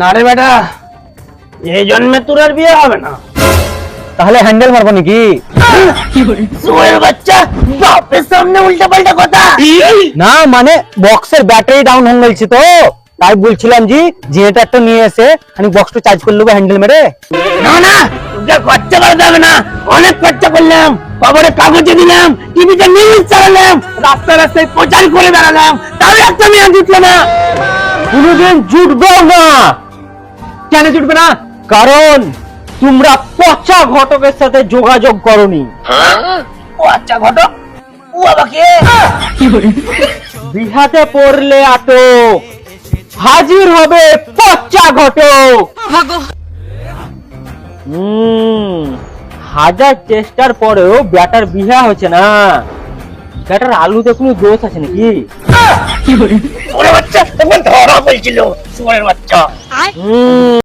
না রে বেটা এই জন্মে তোর আর বিয়ে হবে না। তাহলে হ্যান্ডেল মারবো নাকি? সোয়ের বাচ্চা বাপের সামনে উল্টা পাল্টা কথা। না মানে বক্সের ব্যাটারি ডাউন হয়ে গেছে তো। তাই বলছিলাম জি জেনারেটরটা নিয়ে এসে আমি বক্সটা চার্জ করে নেব হ্যান্ডেল মেরে। না না তোকে খরচা করতে হবে না। অনেক খরচা করলাম খবরে কাগজে দিলাম টিভিতে নিউজ চালালাম রাস্তায় রাস্তায় প্রচার করে বেড়ালাম। তাও একটা মেয়ে জুটলো না। কোনোদিন জুটবেও না। কেন জুটবে না? কারণ তোমরা পচা ঘটকের সাথে যোগাযোগ করনি। ও আচ্ছা ঘটক? ও বাবা কে বিহাতে পড়লে আটক হাজির হবে পচা ঘটক। হুম হাজার চেষ্টার পরেও ব্যাটার বিহা হচ্ছে না। ব্যাটার আলুতে কোনো দোষ আছে নাকি? বাচ্চা তখন ধরা বলছিল বাচ্চা। হুম।